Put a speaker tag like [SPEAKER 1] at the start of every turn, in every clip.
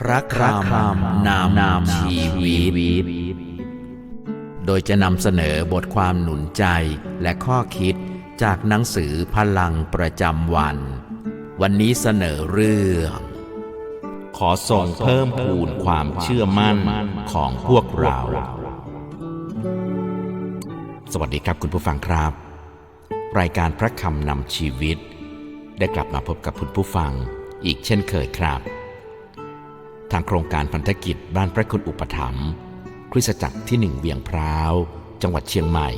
[SPEAKER 1] พระคำนามนามชีวิต โดยจะนำเสนอบทความหนุนใจและข้อคิดจากหนังสือพลังประจำวัน วันนี้เสนอเรื่อง ขอส่งเพิ่มพูนความเชื่อมั่นของพวกเรา สวัสดีครับคุณผู้ฟังครับ รายการพระคำนำชีวิต ได้กลับมาพบกับคุณผู้ฟังอีกเช่นเคยครับ ทางโครงการพันธกิจบ้านพระคุณอุปถัมภ์คริสตจักรที่หนึ่งเวียงพร้าว จังหวัดเชียงใหม่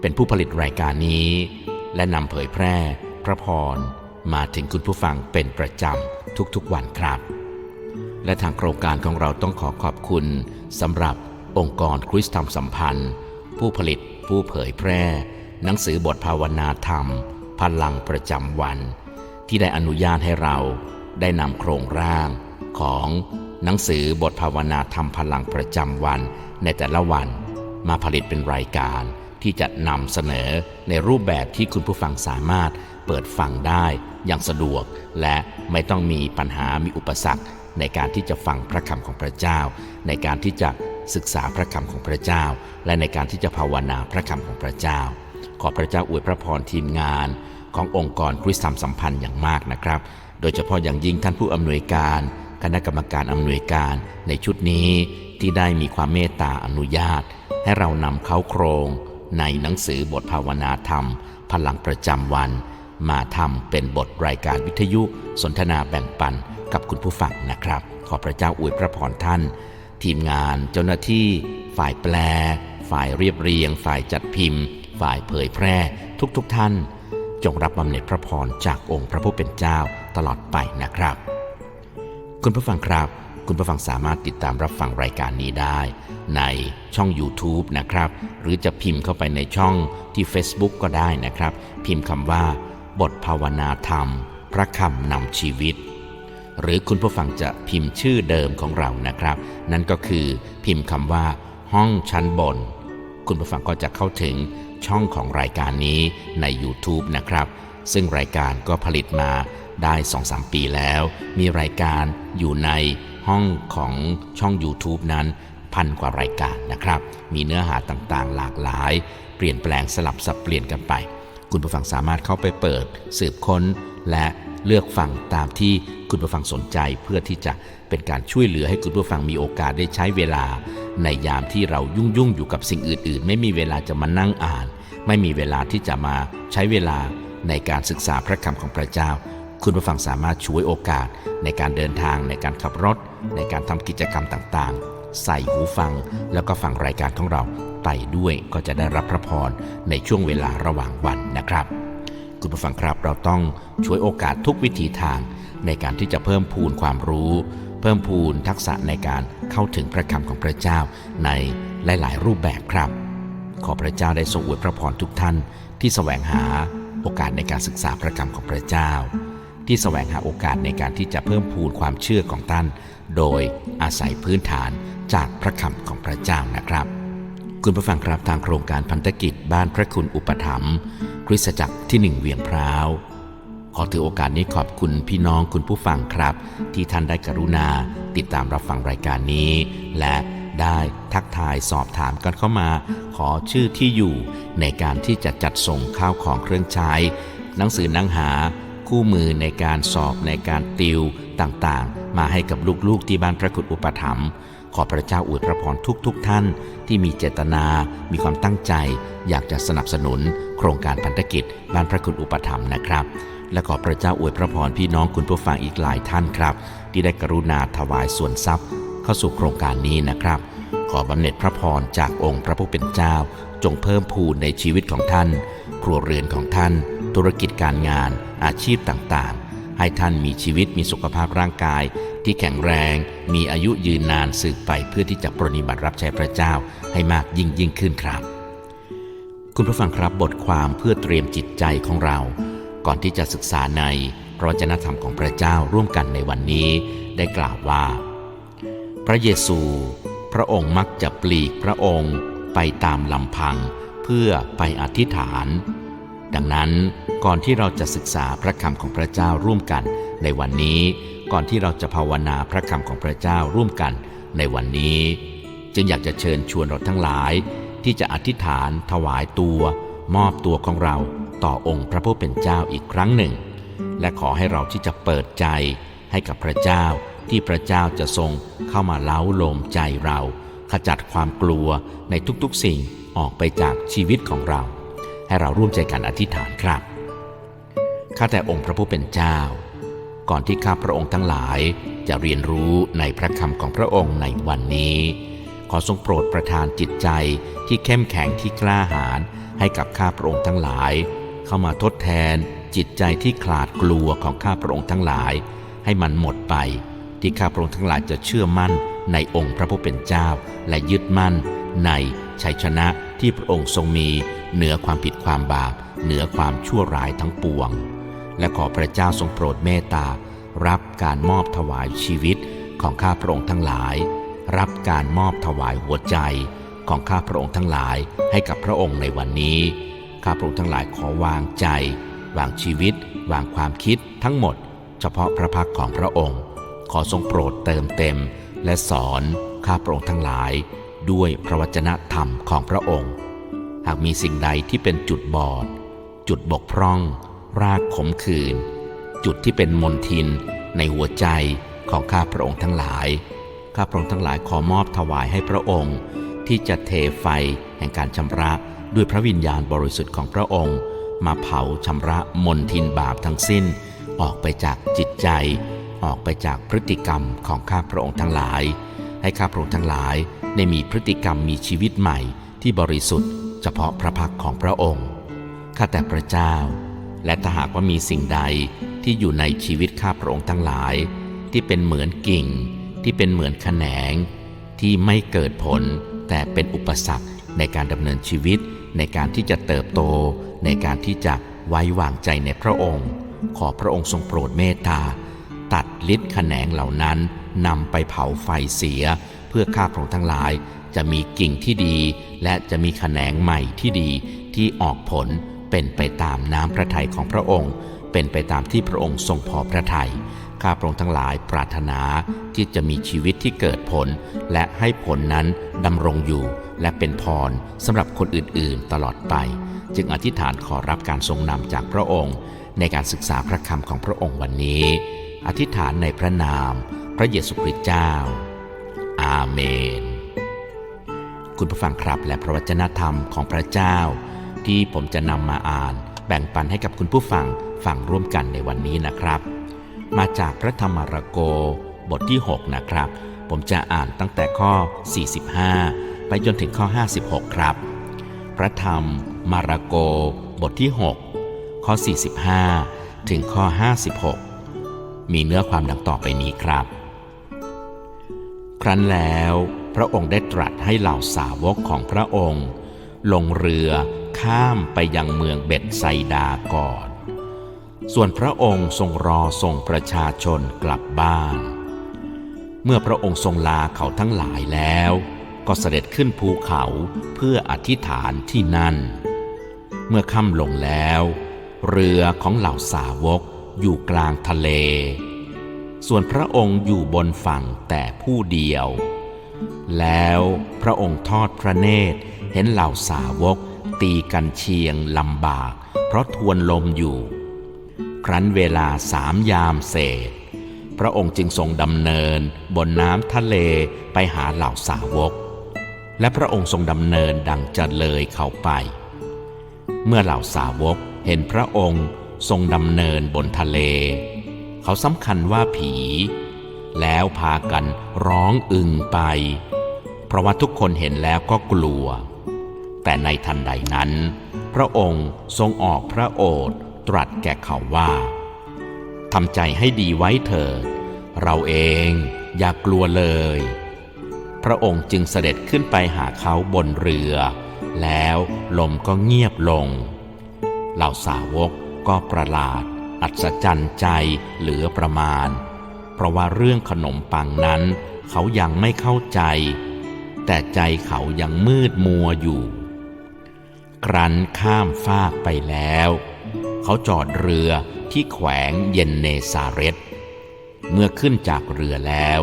[SPEAKER 1] เป็นผู้ผลิตรายการนี้ และนำเผยแพร่ พระพร มาถึงคุณผู้ฟังเป็นประจำทุกๆวันครับ และทางโครงการของเราต้องขอขอบคุณสำหรับองค์กรคริสตธรรมสัมพันธ์ ผู้ผลิตผู้เผยแพร่ หนังสือบทภาวนาธรรม พลังประจำวัน ที่ได้อนุญาตให้เราได้นำโครงร่าง ของหนังสือบทภาวนาธรรมพลังประจำวันในแต่ละวัน มาผลิตเป็นรายการที่จะนำเสนอในรูปแบบที่คุณผู้ฟังสามารถเปิดฟังได้อย่างสะดวก และไม่ต้องมีปัญหามีอุปสรรค ในการที่จะฟังพระคำของพระเจ้า ในการที่จะศึกษาพระคำของพระเจ้า และในการที่จะภาวนาพระคำของพระเจ้า ขอพระเจ้าอวยพระพรทีมงาน ขององค์กรคริสตธรรมสัมพันธ์อย่างมากนะครับ โดยเฉพาะอย่างยิ่งท่านผู้อำนวยการ คณะกรรมการอำนวยการในชุดนี้ที่ได้มีความเมตตาอนุญาต ให้เรานำเขาโครงในหนังสือบทภาวนาธรรม พลังประจำวัน มาทำเป็นบทรายการวิทยุสนทนาแบ่งปันกับคุณผู้ฟังนะครับ ขอพระเจ้าอวยพระพรท่าน ทีมงานเจ้าหน้าที่ ฝ่ายแปล ฝ่ายเรียบเรียง ฝ่ายจัดพิมพ์ ฝ่ายเผยแพร่ ทุกๆทท่าน จงรับบำเหน็จพระพรจากองค์พระผู้เป็นเจ้าตลอดไปนะครับ คุณผู้ฟังครับ คุณผู้ฟังสามารถติดตามรับฟังรายการนี้ได้ ในช่อง YouTube นะครับ หรือจะพิมพ์เข้าไปในช่องที่ Facebook ก็ได้นะครับ พิมพ์คำว่า บทภาวนาธรรม พระคำนำชีวิต หรือคุณผู้ฟังจะพิมพ์ชื่อเดิมของเรานะครับ นั่นก็คือพิมพ์คำว่า ห้องชั้นบน คุณผู้ฟังก็จะเข้าถึงช่องของรายการนี้ใน YouTube นะครับ ซึ่งรายการก็ผลิตมา ได้2-3ปีแล้ว มีรายการอยู่ในห้องของช่อง YouTube นั้นพันกว่ารายการนะครับ มีเนื้อหาต่างๆ หลากหลาย เปลี่ยนแปลงสลับสับเปลี่ยนกันไป คุณผู้ฟังสามารถเข้าไปเปิด สืบค้น และเลือกฟังตามที่คุณผู้ฟังสนใจเพื่อที่จะเป็นการช่วยเหลือให้คุณผู้ฟังมีโอกาสได้ใช้เวลา ในยามที่เรายุ่งยุ่งอยู่กับสิ่งอื่น ๆ ไม่มีเวลาจะมานั่งอ่าน ไม่มีเวลาที่จะมาใช้เวลาในการศึกษาพระคำของพระเจ้า คุณผู้ฟังสามารถช่วยโอกาสในการเดินทางในการขับรถ ในการทำกิจกรรมต่างๆ ใส่หูฟัง แล้วก็ฟังรายการของเราไปด้วยก็จะได้รับพระพรในช่วงเวลาระหว่างวันนะครับ คุณผู้ฟังครับเราต้องช่วยโอกาสทุกวิถีทาง ในการที่จะเพิ่มพูนความรู้ เพิ่มพูนทักษะในการเข้าถึงพระคำของพระเจ้าในหลาย ๆ รูปแบบครับ ขอพระเจ้าได้ทรงอวยพระพรทุกท่านที่แสวงหาโอกาสในการศึกษาพระคำของพระเจ้า ที่แสวงหาโอกาสในการที่จะเพิ่มพูนความเชื่อของท่าน โดยอาศัยพื้นฐานจากพระคำของพระเจ้านะครับ คุณผู้ฟังครับทางโครงการพันธกิจบ้านพระคุณอุปถัมภ์คริสตจักรที่หนึ่งเวียงพร้าวขอถือโอกาสนี้ขอบคุณพี่น้องคุณผู้ฟังครับ ที่ท่านได้กรุณาติดตามรับฟังรายการนี้ และได้ทักทายสอบถามกันเข้ามา ขอชื่อที่อยู่ในการที่จะจัดส่งข้าวของเครื่องใช้ หนังสือหนังหา คู่มือในการสอบในการติวต่างๆ มาให้กับลูกๆที่บ้านพระคุณอุปถัมภ์ขอพระเจ้าอวยพระพรทุกๆทท่าน ที่มีเจตนา มีความตั้งใจ อยากจะสนับสนุน โครงการพันธกิจบ้านพระคุณอุปถัมภ์นะครับ และขอพระเจ้าอวยพระพรพี่น้องคุณผู้ฟังอีกหลายท่านครับ ที่ได้กรุณาถวายส่วนทรัพย์ เข้าสู่โครงการนี้นะครับ ขอบำเหน็จพระพรจากองค์พระผู้เป็นเจ้า จงเพิ่มพูนในชีวิตของท่าน ครัวเรือนของท่าน ธุรกิจการงาน อาชีพต่างๆ ให้ท่านมีชีวิตมีสุขภาพร่างกาย ที่แข็งแรง มีอายุยืนนานสืบไปเพื่อที่จะปรนนิบัติรับใช้พระเจ้าให้มากยิ่งยิ่งขึ้นครับ คุณผู้ฟังครับบทความเพื่อเตรียมจิตใจของเรา ก่อนที่จะศึกษาในพระวจนะธรรมของพระเจ้าร่วมกันในวันนี้ ได้กล่าวว่า พระเยซู พระองค์มักจะปลีกพระองค์ไปตามลำพัง เพื่อไปอธิษฐาน ดังนั้นก่อนที่เราจะศึกษาพระคำของพระเจ้าร่วมกัน ในวันนี้ ก่อนที่เราจะภาวนาพระคำของพระเจ้าร่วมกัน ในวันนี้ จึงอยากจะเชิญชวนเราทั้งหลาย ที่จะอธิษฐาน ถวายตัว มอบตัวของเราต่อองค์พระผู้เป็นเจ้าอีกครั้งหนึ่ง และขอให้เราที่จะเปิดใจให้กับพระเจ้าที่พระเจ้าจะทรงเข้ามาเล้าโลมใจเรา ขจัดความกลัวในทุกๆสิ่งออกไปจากชีวิตของเรา ให้เราร่วมใจกันอธิษฐานครับ ข้าแต่องค์พระผู้เป็นเจ้า ก่อนที่ข้าพระองค์ทั้งหลายจะเรียนรู้ในพระคำของพระองค์ในวันนี้ ขอทรงโปรดประทานจิตใจที่เข้มแข็งที่กล้าหาญให้กับข้าพระองค์ทั้งหลาย เข้ามาทดแทนจิตใจที่ขลาดกลัวของข้าพระองค์ทั้งหลาย ให้มันหมดไป ที่ข้าพระองค์ทั้งหลายจะเชื่อมั่นในองค์พระผู้เป็นเจ้า และยึดมั่นในชัยชนะ ที่พระองค์ทรงมีเหนือความผิดความบาป เหนือความชั่วร้ายทั้งปวง และขอพระเจ้าทรงโปรดเมตตา รับการมอบถวายชีวิตของข้าพระองค์ทั้งหลาย รับการมอบถวายหัวใจของข้าพระองค์ทั้งหลายให้กับพระองค์ในวันนี้ ข้าพระองค์ทั้งหลายขอวางใจ วางชีวิต วางความคิดทั้งหมด เฉพาะพระพักของพระองค์ ขอทรงโปรดเติมเต็ม และสอนข้าพระองค์ทั้งหลาย ด้วยพระวจนะธรรมของพระองค์ หากมีสิ่งใดที่เป็นจุดบอด จุดบกพร่อง รากขมขื่นจุดที่เป็นมนทินในหัวใจของข้าพระองค์ทั้งหลาย ข้าพระองค์ทั้งหลายขอมอบถวายให้พระองค์ ที่จะเทไฟแห่งการชำระด้วยพระวิญญาณบริสุทธิ์ของพระองค์ มาเผาชำระมนทินบาปทั้งสิ้น ออกไปจากจิตใจ ออกไปจากพฤติกรรมของข้าพระองค์ทั้งหลาย ให้ข้าพระองค์ทั้งหลาย ได้มีพฤติกรรมมีชีวิตใหม่ที่บริสุทธิ์ เฉพาะพระพักของพระองค์ ข้าแต่พระเจ้า และถ้าหากว่ามีสิ่งใดที่อยู่ในชีวิตข้าพระองค์ทั้งหลาย ที่เป็นเหมือนกิ่ง ที่เป็นเหมือนแขนง ที่ไม่เกิดผลแต่เป็นอุปสรรคในการดำเนินชีวิต ในการที่จะเติบโต ในการที่จะไว้วางใจในพระองค์ ขอพระองค์ทรงโปรดเมตตาตัดลิดแขนงเหล่านั้นนำไปเผาไฟเสีย เพื่อข้าพระองค์ทั้งหลาย จะมีกิ่งที่ดี และจะมีแขนงใหม่ที่ดีที่ออกผลเป็นไปตามน้ำพระทัยของพระองค์ เป็นไปตามที่พระองค์ทรงพอพระทยัยข้าพระองค์ทั้งหลายปรารถนาที่จะมีชีวิตที่เกิดผล และให้ผลนั้นดำรงอยู่ และเป็นพรสำหรับคนอื่นๆ ตลอดไป จึงอธิษฐานขอรับการทรงนำจากพระองค์ ในการศึกษาพระคำของพระองค์วันนี้ อธิษฐานในพระนาม พระเยซูคริสต์เจ้า อาเมน คุณผู้ฟังครับและพระวจนะธรรมของพระเจ้า ที่ผมจะนำมาอ่าน แบ่งปันให้กับคุณผู้ฟังฟังร่วมกันในวันนี้นะครับ มาจากพระธรรมารโกบทที่ 6 นะครับ ผมจะอ่านตั้งแต่ข้อ 45 ไปจนถึงข้อ 56 ครับ พระธรรมมาระโกบทที่ 6 ข้อ 45 ถึงข้อ 56 มีเนื้อความดังต่อไปนี้ครับ ครั้นแล้วพระองค์ได้ตรัสให้เหล่าสาวกของพระองค์ ลงเรือข้ามไปยังเมืองเบ็ดไซดาก่อน ส่วนพระองค์ทรงรอส่งประชาชนกลับบ้าน เมื่อพระองค์ทรงลาเขาทั้งหลายแล้ว ก็เสด็จขึ้นภูเขาเพื่ออธิษฐานที่นั่น เมื่อค่ำลงแล้ว เรือของเหล่าสาวกอยู่กลางทะเล ส่วนพระองค์อยู่บนฝั่งแต่ผู้เดียว แล้วพระองค์ทอดพระเนตรเห็นเหล่าสาวก ตีกันเชียงลำบาก เพราะทวนลมอยู่ ครั้นเวลาสามยามเศษ พระองค์จึงทรงดำเนินบนน้ำทะเลไปหาเหล่าสาวก และพระองค์ทรงดำเนินดังจะเลยเขาไป เมื่อเหล่าสาวกเห็นพระองค์ทรงดำเนินบนทะเล เขาสำคัญว่าผี แล้วพากันร้องอึงไป เพราะว่าทุกคนเห็นแล้วก็กลัว แต่ในทันใดนั้น พระองค์ทรงออกพระโอษฐ์ตรัสแก่เขาว่าทำใจให้ดีไว้เถิด เราเองอย่ากลัวเลย พระองค์จึงเสด็จขึ้นไปหาเขาบนเรือ แล้วลมก็เงียบลง เหล่าสาวกก็ประหลาด อัศจรรย์ใจเหลือประมาณ เพราะว่าเรื่องขนมปังนั้น เขายังไม่เข้าใจ แต่ใจเขายังมืดมัวอยู่ ครั้นข้ามฟากไปแล้ว เขาจอดเรือที่แขวงเยนเนซาเรตเมื่อขึ้นจากเรือแล้ว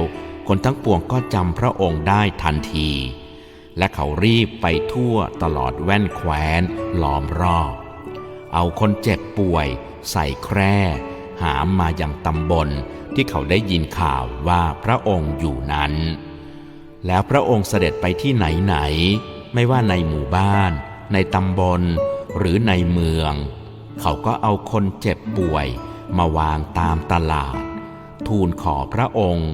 [SPEAKER 1] คนทั้งปวงก็จำพระองค์ได้ทันที และเขารีบไปทั่วตลอดแว่นแคว้นล้อมรอบ เอาคนเจ็บป่วย ใส่แคร่ หามมาอย่างตำบลที่เขาได้ยินข่าวว่าพระองค์อยู่นั้น แล้วพระองค์เสด็จไปที่ไหนไหน ไม่ว่าในหมู่บ้าน ในตำบล หรือในเมือง เขาก็เอาคนเจ็บป่วยมาวางตามตลาด ทูลขอพระองค์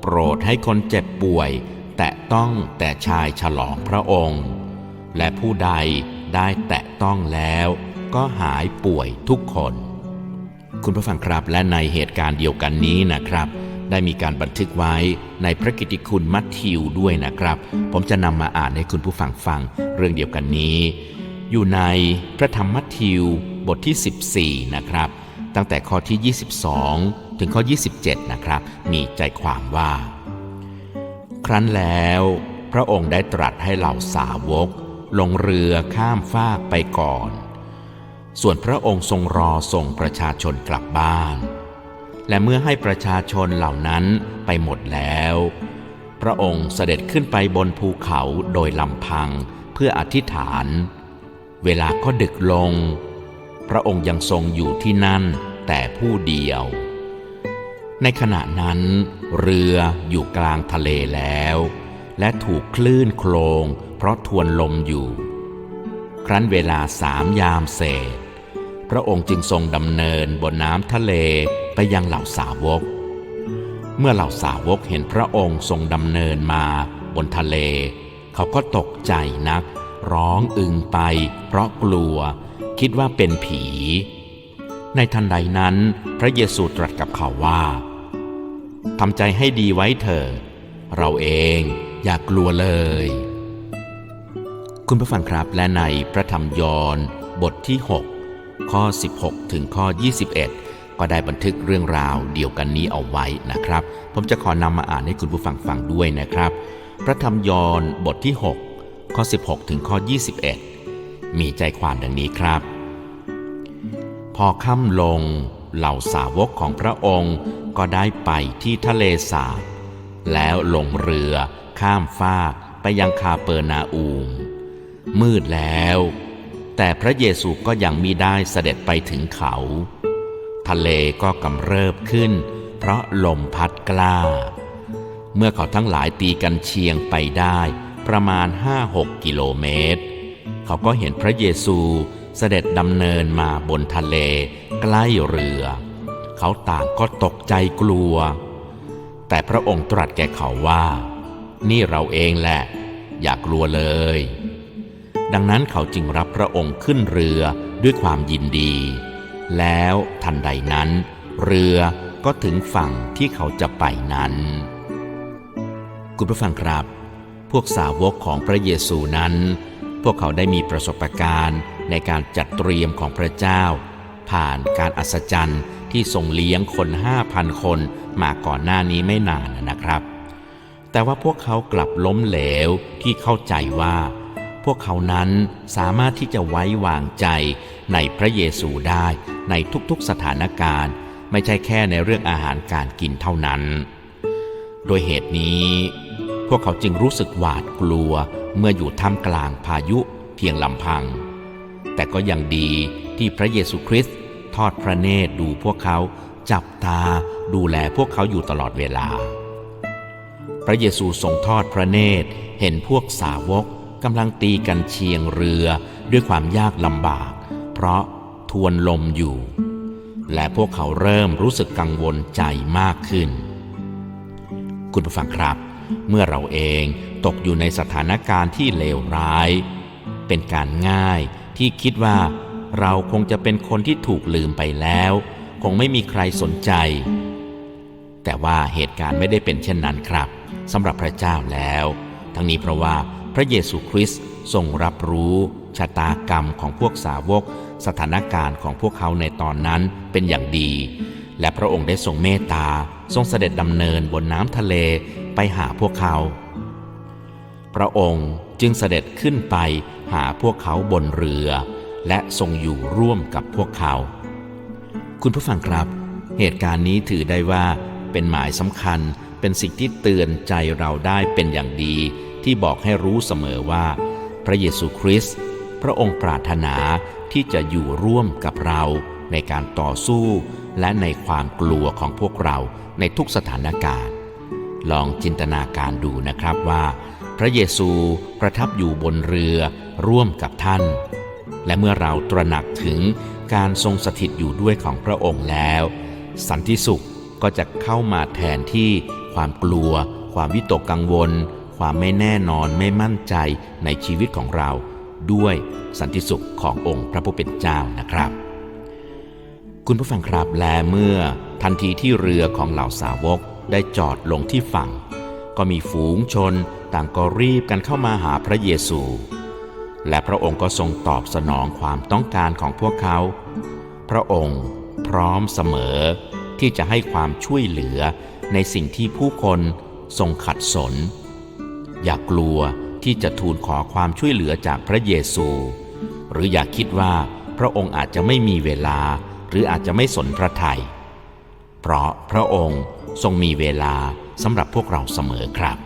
[SPEAKER 1] โปรดให้คนเจ็บป่วย แตะต้องแต่ชายฉลองพระองค์ และผู้ใดได้แตะต้องแล้วก็หายป่วยทุกคน คุณผู้ฟังครับและในเหตุการณ์เดียวกันนี้นะครับ ได้มีการบันทึกไว้ในพระกิติคุณมัทธิวด้วยนะครับ ผมจะนำมาอ่านให้คุณผู้ฟังฟังเรื่องเดียวกันนี้ อยู่ในพระธรรมมัทธิวบทที่ 14 นะครับ ตั้งแต่ข้อที่ 22 ถึงข้อ 27 นะครับ มีใจความว่า ครั้นแล้วพระองค์ได้ตรัสให้เหล่าสาวก ลงเรือข้ามฟากไปก่อน ส่วนพระองค์ทรงรอส่งประชาชนกลับบ้าน และเมื่อให้ประชาชนเหล่านั้นไปหมดแล้ว พระองค์เสด็จขึ้นไปบนภูเขาโดยลำพังเพื่ออธิษฐาน เวลาก็ดึกลง พระองค์ยังทรงอยู่ที่นั่นแต่ผู้เดียว ในขณะนั้น เรืออยู่กลางทะเลแล้ว และถูกคลื่นโคลงเพราะทวนลมอยู่ ครั้นเวลาสามยามเศษ พระองค์จึงทรงดำเนินบนน้ำทะเลไปยังเหล่าสาวก เมื่อเหล่าสาวกเห็นพระองค์ทรงดำเนินมาบนทะเล เขาก็ตกใจนัก ร้องอึงไป เพราะกลัว คิดว่าเป็นผี ในทันใดนั้นพระเยซูตรัสกับเขาว่าทำใจให้ดีไว้เถิดเราเองอย่ากลัวเลย คุณผู้ฟังครับและในพระธรรมยอห์นบทที่ 6 ข้อ 16 ถึงข้อ 21 ก็ได้บันทึกเรื่องราวเดียวกันนี้เอาไว้นะครับ ผมจะขอนำมาอ่านให้คุณผู้ฟังฟังด้วยนะครับ พระธรรมยอห์นบทที่ 6 ข้อ 16 ถึงข้อ 21 มีใจความดังนี้ครับ พอค่ำลงเหล่าสาวกของพระองค์ก็ได้ไปที่ทะเลสาบ แล้วลงเรือข้ามฟากไปยังคาเปอร์นาอูม มืดแล้ว แต่พระเยซูก็ยังมิได้เสด็จไปถึงเขา ทะเลก็กำเริบขึ้น เพราะลมพัดกล้า เมื่อเขาทั้งหลายตีกันเชียงไปได้ประมาณห้าหกกิโลเมตร เขาก็เห็นพระเยซูเสด็จดำเนินมาบนทะเลใกล้เรือ เขาต่างก็ตกใจกลัว แต่พระองค์ตรัสแก่เขาว่า นี่เราเองแหละ อย่ากลัวเลย ดังนั้นเขาจึงรับพระองค์ขึ้นเรือด้วยความยินดี แล้วทันใดนั้น เรือก็ถึงฝั่งที่เขาจะไปนั้น คุณผู้ฟังครับ พวกสาวกของพระเยซูนั้น พวกเขาได้มีประสบการณ์ในการจัดเตรียมของพระเจ้า ผ่านการอัศจรรย์ที่ทรงเลี้ยงคนห้าพันคนมาก่อนหน้านี้ไม่นานนะครับ แต่ว่าพวกเขากลับล้มเหลวที่เข้าใจว่า พวกเขานั้นสามารถที่จะไว้วางใจในพระเยซูได้ในทุกๆสถานการณ์ ไม่ใช่แค่ในเรื่องอาหารการกินเท่านั้น โดยเหตุนี้ พวกเขาจึงรู้สึกหวาดกลัวเมื่ออยู่ท่ามกลางพายุเพียงลำพัง แต่ก็ยังดีที่พระเยซูคริสต์ทอดพระเนตรดูพวกเขาจับตาดูแลพวกเขาอยู่ตลอดเวลา พระเยซูทรงทอดพระเนตรเห็นพวกสาวก กำลังตีกันเชียงเรือด้วยความยากลำบาก เพราะทวนลมอยู่ และพวกเขาเริ่มรู้สึกกังวลใจมากขึ้น คุณผู้ฟังครับ เมื่อเราเองตกอยู่ในสถานการณ์ที่เลวร้าย เป็นการง่ายที่คิดว่าเราคงจะเป็นคนที่ถูกลืมไปแล้ว คงไม่มีใครสนใจ แต่ว่าเหตุการณ์ไม่ได้เป็นเช่นนั้นครับสำหรับพระเจ้าแล้ว ทั้งนี้เพราะว่า พระเยซูคริสต์ทรงรับรู้ชะตากรรมของพวกสาวก สถานการณ์ของพวกเขาในตอนนั้นเป็นอย่างดี และพระองค์ได้ทรงเมตตาทรงเสด็จดำเนินบนน้ำทะเลไปหาพวกเขา พระองค์จึงเสด็จขึ้นไปหาพวกเขาบนเรือ และทรงอยู่ร่วมกับพวกเขา คุณผู้ฟังครับ เหตุการณ์นี้ถือได้ว่าเป็นหมายสำคัญเป็นสิ่งที่เตือนใจเราได้เป็นอย่างดี ที่บอกให้รู้เสมอว่า พระเยซูคริสต์พระองค์ปรารถนาที่จะอยู่ร่วมกับเราในการต่อสู้และในความกลัวของพวกเราในทุกสถานการณ์ ลองจินตนาการดูนะครับว่า พระเยซูประทับอยู่บนเรือร่วมกับท่าน และเมื่อเราตระหนักถึงการทรงสถิตอยู่ด้วยของพระองค์แล้ว สันติสุขก็จะเข้ามาแทนที่ความกลัว ความวิตกกังวล ความไม่แน่นอนไม่มั่นใจในชีวิตของเรา ด้วยสันติสุขขององค์พระผู้เป็นเจ้านะครับ คุณผู้ฟังครับและเมื่อทันทีที่เรือของเหล่าสาวกได้จอดลงที่ฝั่ง ก็มีฝูงชนต่างก็รีบกันเข้ามาหาพระเยซู และพระองค์ก็ทรงตอบสนองความต้องการของพวกเขา พระองค์พร้อมเสมอที่จะให้ความช่วยเหลือในสิ่งที่ผู้คนทรงขัดสน อย่ากกลัวที่จะทูลขอความช่วยเหลือจากพระเยซู หรืออย่าคิดว่าพระองค์อาจจะไม่มีเวลา หรืออาจจะไม่สนพระทยัยเพราะพระองค์ทรงมีเวลาสำหรับพวกเราเสมอครับ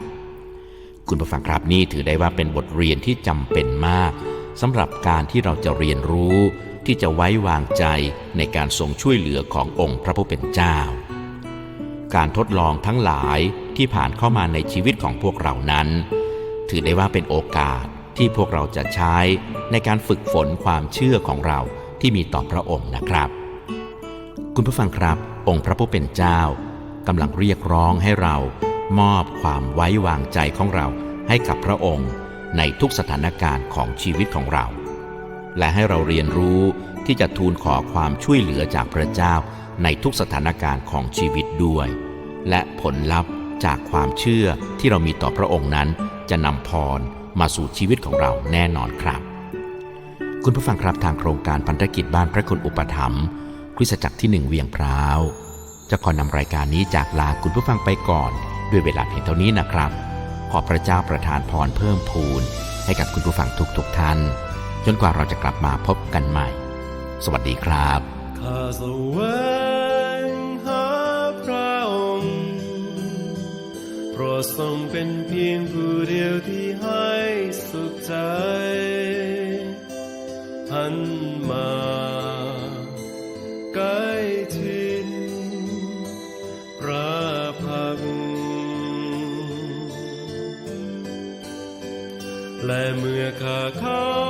[SPEAKER 1] คุณผู้ฟังครับนี่ถือได้ว่าเป็นบทเรียนที่จำเป็นมากสำหรับการที่เราจะเรียนรู้ที่จะไว้วางใจในการทรงช่วยเหลือขององค์พระผู้เป็นเจ้า การทดลองทั้งหลาย ที่ผ่านเข้ามาในชีวิตของพวกเรานั้น ถือได้ว่าเป็นโอกาสที่พวกเราจะใช้ในการฝึกฝนความเชื่อของเราที่มีต่อพระองค์นะครับ คุณผู้ฟังครับ องค์พระผู้เป็นเจ้ากำลังเรียกร้องให้เรามอบความไว้วางใจของเราให้กับพระองค์ในทุกสถานการณ์ของชีวิตของเรา และให้เราเรียนรู้ที่จะทูลขอความช่วยเหลือจากพระเจ้าในทุกสถานการณ์ของชีวิตด้วย และผลลัพธ์ จากความเชื่อที่เรามีต่อพระองค์นั้น จะนำพรมาสู่ชีวิตของเราแน่นอนครับ คุณผู้ฟังครับทางโครงการพันธกิจบ้านพระคุณอุปถัมภ์คริสตจักรที่หนึ่งเวียงพร้าวจะขอนำรายการนี้จากลาคุณผู้ฟังไปก่อน ด้วยเวลาเพียงเท่านี้นะครับ ขอพระเจ้าประทานพรเพิ่มพูน ให้กับคุณผู้ฟังทุกๆทท่าน จนกว่าเราจะกลับมาพบกันใหม่ สวัสดีครับ
[SPEAKER 2] ทรงเป็นเพียงผู้เดียวที่ให้สุขใจ หันมาใกล้ทินพระพักและเมื่อข้าเข้า